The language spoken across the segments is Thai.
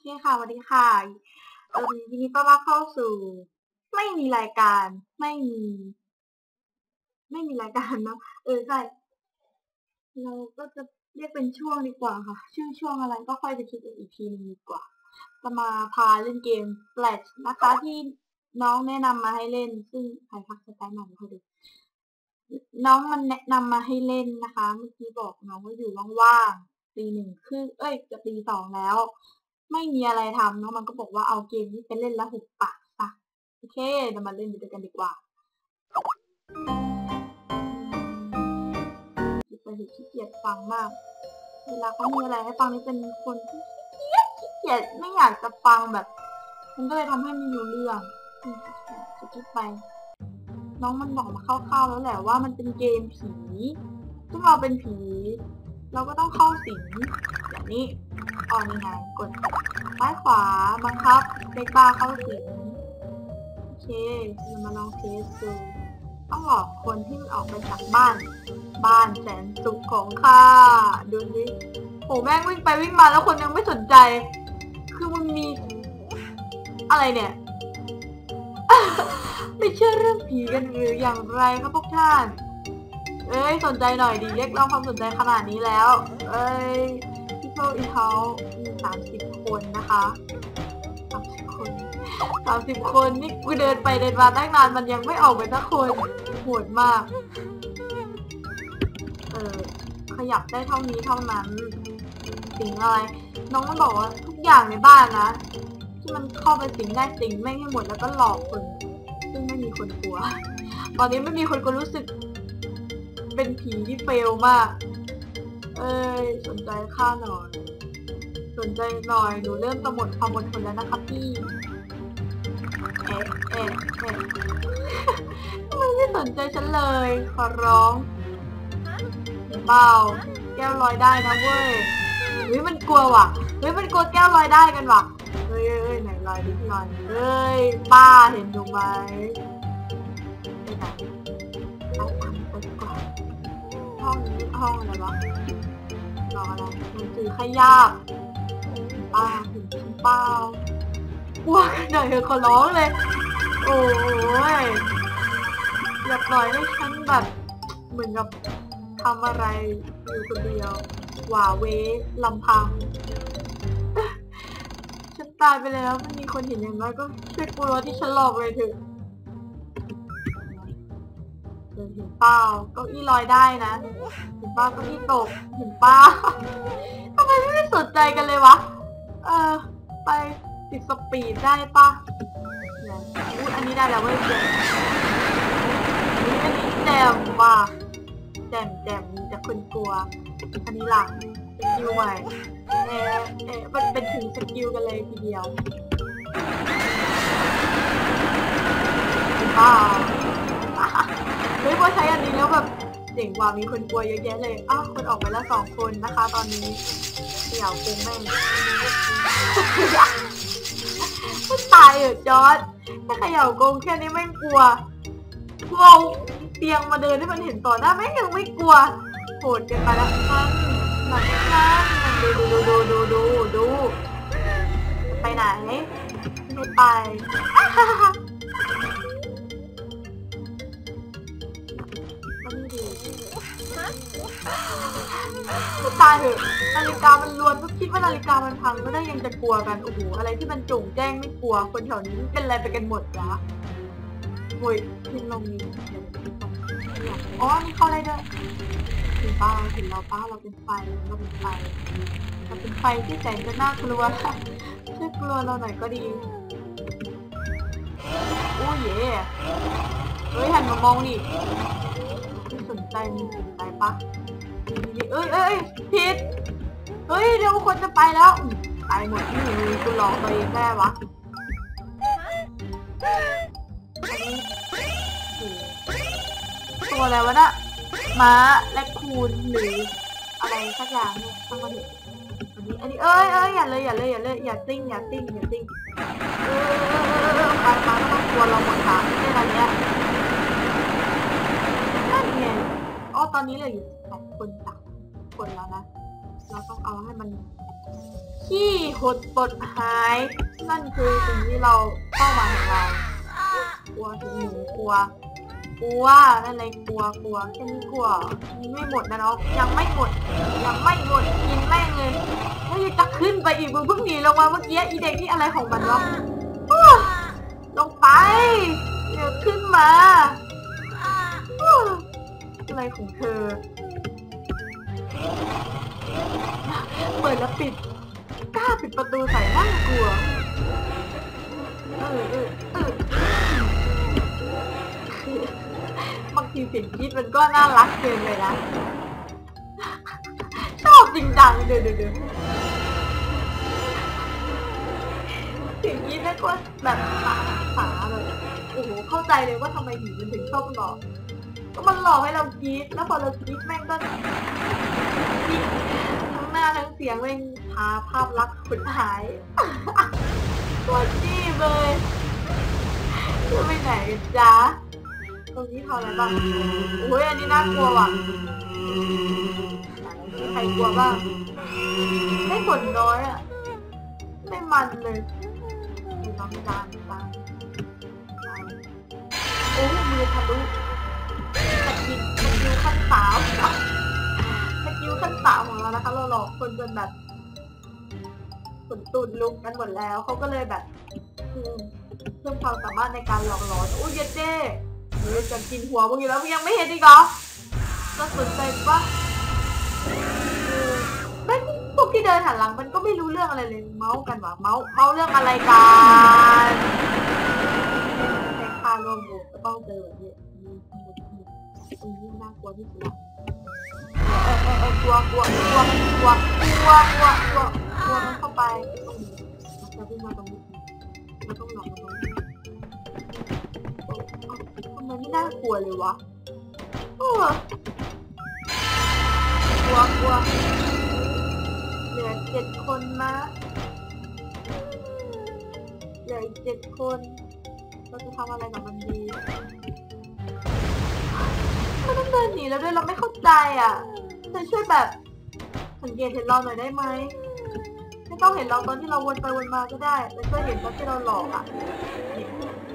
เคค่ะสวัสดีค่ะเออยินดีต้อนรับเข้าสู่ ไม่มีรายการ ไม่มี ไม่มีรายการเนาะเออใช่เราก็จะเรียกเป็นช่วงดีกว่าค่ะ ชื่อช่วงอะไรก็ค่อยไปคิดอีกทีนึงดีกว่าจะมาพาเล่นเกม Flash นะคะที่น้องแนะนำมาให้เล่น ซึ่งใครพักสไตล์ใหม่เขาดูน้องมันแนะนำมาให้เล่นนะคะ เมื่อกี้บอกน้องว่าอยู่ว่างๆตีหนึ่งครึ่งเอ้ยจะตีสองแล้ว ไม่มีอะไรทำเนาะมันก็บอกว่าเอาเกมนี้ไปเล่นแล้วหุบปากซะโอเคเดี๋ยวมาเล่นด้วยกันดีกว่าคิดไปถึงขี้เกียจฟังมาก เวลาเขามีอะไรให้ฟังนี่เป็นคนที่ขี้เกียจขี้เกียจไม่อยากจะฟังแบบ มันก็เลยทำให้ไม่รู้เรื่องจะคิดไป น้องมันบอกมาคร่าวๆแล้วแหละว่ามันเป็นเกมผีซึ่งเราเป็นผี เราก็ต้องเข้าสิงอย่างนี้ อ๋อนี่ไงกดซ้ายขวาบังคับเด็กบ้าเข้าสิงโอเคเรามาลองเทสดูต้องหลอกคนที่ออกไปจากบ้าน บ้านแสนสุขของข้าดูสิโหแม่งวิ่งไปวิ่งมาแล้วคนยังไม่สนใจ คือมันมี อะไรเนี่ยไม่เชื่อเรื่องผีกันหรืออย่างไรครับพวกท่าน เอ้ยสนใจหน่อยดีเรียกร้องความสนใจขนาดนี้แล้ว เอ้ย โชอีเทามีสามสิบคนนะคะสามสิบคนสามสิบคนนี่กูเดินไปเดินมาตั้งนานมันยังไม่ออกไปสักคนโหดมาก เออขยับได้เท่านี้เท่านั้นสิงอะไร น้องมันบอกว่าทุกอย่างในบ้านนะที่มันเข้าไปสิงได้สิงแม่งให้หมดแล้วก็หลอกคนซึ่งไม่มีคนกลัว ตอนนี้ไม่มีคนกลัวรู้สึก เป็นผีที่เฟลมาก เอ้ยสนใจข้าหน่อย สนใจหน่อย หนูเริ่มจะหมดความอดทนแล้วนะครับพี่ เอ๊ะเอ๊ะเอ๊ะไม่ไม่สนใจฉันเลย ขอร้องเห็นเปล่าแก้วลอยได้นะเว้ย เฮ้ยมันกลัวว่ะ เฮ้ยมันกลัวแก้วลอยได้กันว่ะ เฮ้ยเฮ้ยไหนลอยดิลอยเฮ้ยป้าเห็นดูไหมไปไหนเอาไปก่อนห้องนี้ห้องอะไรวะ รออะไรหนังสือขยับป้าเห็นจริงเปล่ากลัวกันหน่อยเถอะขอร้องเลย โอ้ยอย่าปล่อยให้ฉันแบบเหมือนกับทำอะไรอยู่คนเดียวหว่าเวลำพัง ฉันตายไปแล้วไม่มีคนเห็นอย่างน้อยก็ช่วยกลัวที่ฉันหลอกเลยเถอะ เห็นเปล่าเก้าอี้ลอยได้นะเห็นเปล่าเก้าอี้ตกเห็นเปล่าทำไมไม่สนใจกันเลยวะ เออไปติดสปีดได้ปะเนี่ยอุ๊ยอันนี้ได้แล้วเว้ยเพื่อนอุ๊ยอันนี้แจ่มว่ะแจ่มแจ่มมีแต่คนกลัว อันนี้หลักสกิลใหม่เออเออมันเป็นถึงสกิลกันเลยทีเดียวว้าว เฮ้ยพอใช้อันนี้แล้วแบบเจ๋งกว่ามีคนกลัวเยอะแยะเลย อ้าวคนออกไปแล้วสองคนนะคะ ตอนนี้เดี่ยวคงแม่งไม่ตายเหรอจอร์ดแค่เขย่าโกงแค่นี้แม่กลัวกลัวเอาเตียงมาเดินให้มันเห็นต่อหน้าแม่งยังไม่กลัวโหดกินไปแล้วนั่นหนักนั่นดูดูดูดูดูดูดูไปไหน ไม่ไป ไม่ตายเถอะนาฬิกามันลวนก็คิดว่านาฬิกามันพังก็ได้ยังจะกลัวกัน โอ้โห อะไรที่มันจ่งแจ้งไม่กลัว คนแถวนี้เป็นอะไรไปกันหมดวะโวยพินลงนี้อ๋อ๋อนี่เข้าอะไรด้วยถึงป้าถึงเราป้าเราเป็นไฟเราเป็นไฟเราเป็นไฟที่แสนจะน่ากลัวช่วยกลัวเราหน่อยก็ดีโอ้เย่เฮ้ยหันมามองดิ สนใจมีสนใจปะเอ้ยเอ้ยผิด เฮ้ยเดี๋ยวคนจะไปแล้วอืมตายหมดที่หนูกูหลอกตัวเองได้วะตัวอะไรวะน่ะม้าและคูณหรืออะไรสักอย่างเนี่ยต้องมาดูอันนี้อันนี้เอ้ยเอ้ยอย่าเลยอย่าเลยอย่าเลยอย่าติ้งอย่าติ้งอย่าติ้งเออไปมาต้องกลัวเราหมดทางไม่ได้อะเนี้ยนั่นไง อ๋อตอนนี้เหลยอยู่สองคนสามคนแล้วนะ เราต้องเอาให้มันขี้หดตดหาย นั่นคือสิ่งที่เราเป้ามาของเรากลัวถึงหนูกลัวกลัวนั่นเลยกลัวกลัวแค่นี้กลัวยังไม่หมดนะเนาะยังไม่หมดยังไม่หมดกินแม่งเลยแล้วยังจะขึ้นไปอีกมึงเพิ่งหนีลงมาเมื่อกี้อีเด็กนี่อะไรของมันวะอ้าลงไปเดี๋ยวขึ้นมา อะไรของเธอ เปิดแล้วปิด กล้าปิดประตูใส่น่ากลัว เออเออเออบางทีเสียงกรีดมันก็น่ารักเกินเลยนะ ชอบจริงจังเดี๋ยวเดี๋ยวเดี๋ยวเสียงกรีดนั่นก็แบบสาสาเลยโอ้โหเข้าใจเลยว่าทำไมหนีมันถึงชอบหลอก ก็มันหลอกให้เรากรีดแล้วพอเรากรีดแม่งก็ทั้งหน้าทั้งเสียงแม่งพาภาพลักษณ์คนหายตัวจี้เลยจะไปไหนกันจ๊ะตรงนี้ทำอะไรบ้างโอ้ยอันนี้น่ากลัวว่ะใครกลัวบ้างไม่ผลน้อยอะไม่มันเลยดูน้องจานจานโอ้มือทะลุ กิลสกิลขั้นสามสกิลขั้นสามของเรานะคะ เราหลอกคนจนแบบขนตูดลุกกันหมดแล้ว เขาก็เลยแบบอืมเพิ่มความสามารถในการหลอกหลอนอุ้ยเจ้เฮ้ยจะกินหัวมึงอยู่แล้วมึงยังไม่เห็นอีกเหรอจะสนใจปะเออแม่งพวกที่เดินหันหลังมันก็ไม่รู้เรื่องอะไรเลย เมาส์กันวะเมาส์เมาส์เรื่องอะไรกันแค่ค่าร่วมวงก็ต้องเจอแบบนี้ มีทั้งทั้งหมดอุ้ยน่ากลัวที่สุดละกลัวกลัวกลัวกลัวกลัวกลัวกลัวกลัวมันเข้าไปมันจะวิ่งมาตรงนี้มันต้องหลอกมันทำไมไม่น่ากลัวเลยวะกลัวกลัวเหลือเจ็ดคนนะเหลืออีกเจ็ดคน เราจะทำอะไรกับมันดี มันต้องเดินหนีแล้วด้วยเราไม่เข้าใจอะเธอช่วยแบบสังเกตเห็นเราหน่อยได้ไหมไม่ต้องเห็นเราตอนที่เราวนไปวนมาก็ได้แต่ช่วยเห็นตอนที่เราหลอกอะ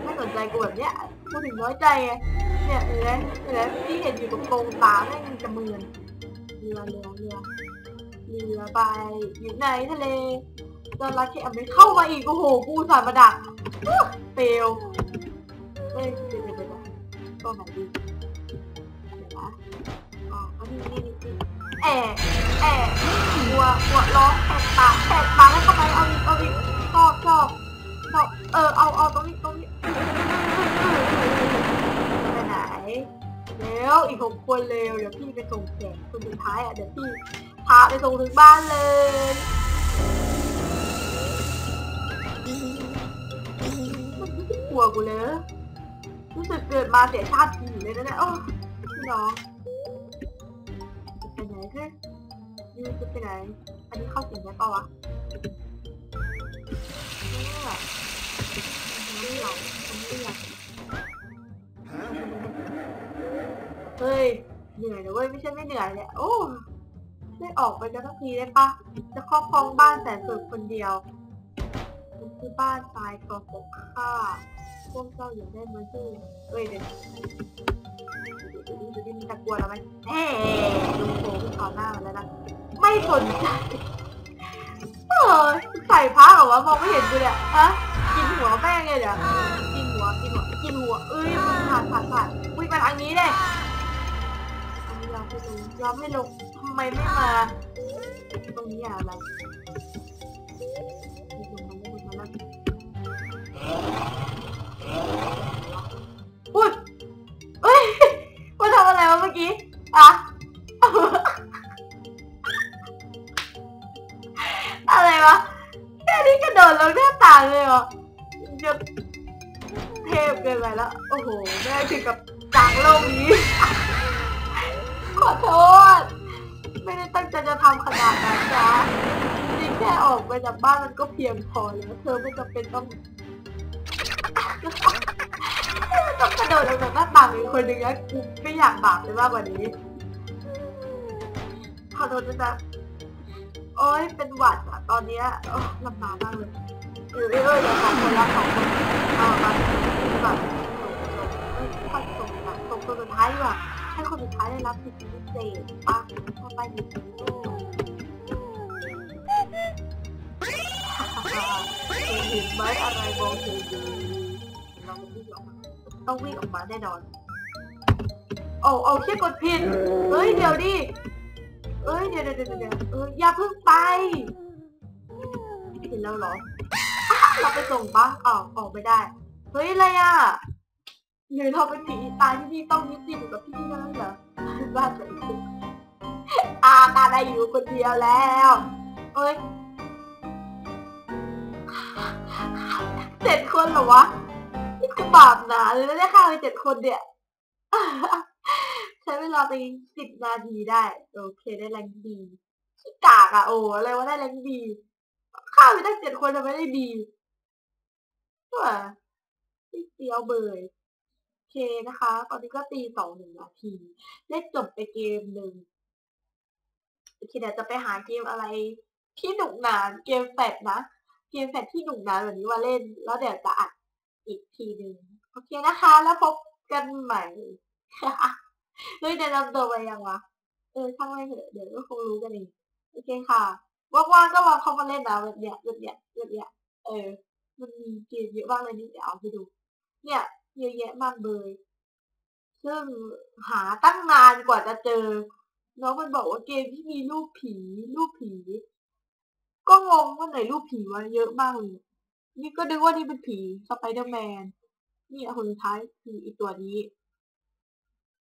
ไม่สนใจกูแบบเนี้ยกูถึงน้อยใจไงเนี่ยเห็นไหมเห็นไหมที่เห็นอยู่ตรงโกงตาแม่งมีจะเมือนเรือเรือเรือเรือไปอยู่ในทะเลตอนรักที่อเมริเข้ามาอีกโอ้โหกูสารมาดักเฟลเอ้ยเดี๋ยวเดี๋ยวเดี๋ยวตัวไหนดี แอะแอะหัวหัวร้องแหกปากแหกปากแล้วเข้าไปเอาอีกเอาอีกชอบชอบชอบเออเอาเอาตรงนี้ตรงนี้ไปไหนแล้วอีกหกคนเร็วเดี๋ยวพี่ไปส่งแขกคนสุดท้ายอะเดี๋ยวพี่พาไปส่งถึงบ้านเลยมันไม่ได้กลัวกูเลยรู้สึกเกิดมาเสียชาติผีเลยนะเนี่ยโอ้พี่น้องี่คือไปไหน อันนี้เข้าสิงได้ปะวะเนี่ยมันไม่หรอกมันไม่อยกเฮ้ย เหนื่อยนะเว้ย ไม่ใช่ไม่เหนื่อยเลยโอ้ได้ออกไปกันสักทีได้ปะ จะครอบครองบ้านแสนสุดคนเดียว มันคือบ้านทรายกอปกค่าพวกเจ้าอย่าได้มาซื่อเอ้ยเดี๋ยวดูดิดูดิมันจะกลัวเราไหมเฮ้ดูโผล่ขึ้นต่อหน้ามันแล้วนะไม่สนใจเออใส่ผ้าเหรอวะมองไม่เห็นกูเนี่ยฮะกินหัวแม่งเลยเดี๋ยวกินหัวกินหัวกินหัวเอ้ยมันผ่านผ่านผ่านวิ่งมาทางนี้เลยอันนี้ยอมให้ลงยอมให้ลงทำไมไม่มาตรงนี้อะไร อุ้ยเอ้ยมาทำอะไรวะเมื่อกี้อะอะไรวะแค่นี้กระโดดลงหน้าต่างเลยเหรอจะเทพเกินไปแล้ว โอ้โห แม่ถึงกับจางโลกนี้ ขอโทษ ไม่ได้ตั้งใจจะทำขนาดนั้นจ้ะ แค่ออกไปจากบ้านมันก็เพียงพอแล้ว เธอไม่จำเป็นต้องต้องกระโดดลงจากหน้าต่างอีกคนหนึ่งนะกูไม่อยากบาปเลยมากกว่านี้ขอโทษนะจ๊ะโอ้ยเป็นหวัดอะตอนเนี้ยโอ้ลำบากมากเลยเออเออเดี๋ยวสองคนละสองคนเอามาแบบส่งส่งเอ้ยค่อยส่งส่งคนสุดท้ายดีกว่าให้คนสุดท้ายได้รับสิทธิพิเศษปะเข้าไปดิ เห็นไหมอะไรมองเธออยู่เราวิ่งออกมาต้องวิ่งออกมาแน่นอนโอ้โอ้เชี่ยกดผิดเฮ้ยเดี๋ยวดิเอ้ยเดี๋ยวเดี๋ยวเดี๋ยวเดี๋ยอออย่าเพิ่งไปเห็นแล้วเหรออ้าวเราไปส่งปะอ้าวออกไม่ได้ เฮ้ยอะไรอะหรือเราเป็นผีตายที่นี่ต้องยึดติดกับพี่นั่นเหรอบ้าไปอาตาได้อยู่คนเดียวแล้ว เอ้ย คนเหรอวะ นี่คือบาปหนาเลยนะเนี่ยฆ่าไปเจ็ดคนเนี่ย ใช้เวลาไปสิบนาทีได้ โอเคได้แรงดีขี้กากอะโอ้อะไรวะได้แรงดีฆ่าไปตั้งเจ็ดคนทำไมได้ดีว่าที่เสียวเบยโอเคนะคะ ตอนนี้ก็ตีสองหนึ่งนาทีได้จบไปเกมหนึ่งโอเคเดี๋ยวจะไปหาเกมอะไรที่หนุกหนานเกมแฟดนะ เกมแฟดที่หนุกหนานแบบนี้มาเล่น แล้วเดี๋ยวจะอัดอีกทีหนึ่งโอเคนะคะ แล้วพบกันใหม่เฮ้ยแนะนำตัวไปยังวะเออช่างไม่เถอะเดี๋ยวก็คงรู้กันเองโอเคค่ะว่างๆก็วางเข้ามาเล่นนะแบบเนี้ยแบบเนี้ยแบบเนี้ยเออ มันมีเกมเยอะมากเลยนี่เดี๋ยวเอาไปดู เนี่ยเยอะแยะมากเลยซึ่งหาตั้งนานกว่าจะเจอ น้องมันบอกว่าเกมที่มีรูปผีรูปผี ก็งงว่าไหนรูปผีวะเยอะมากเลย นี่ก็นึกว่านี่เป็นผีสไปเดอร์แมน นี่คนสุดท้ายคืออีกตัวนี้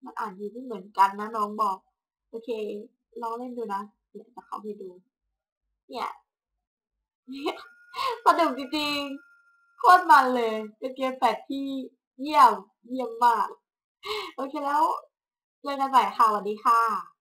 มันอ่านอยู่ไม่เหมือนกันนะน้องบอก โอเค ลองเล่นดูนะ เดี๋ยวจะเข้าไปดู เนี่ยเนี่ยสนุกจริงๆ โคตรมันเลย เป็นเกมแปดที่เยี่ยม เยี่ยมมาก โอเคแล้วเจอกันใหม่ค่ะสวัสดีค่ะ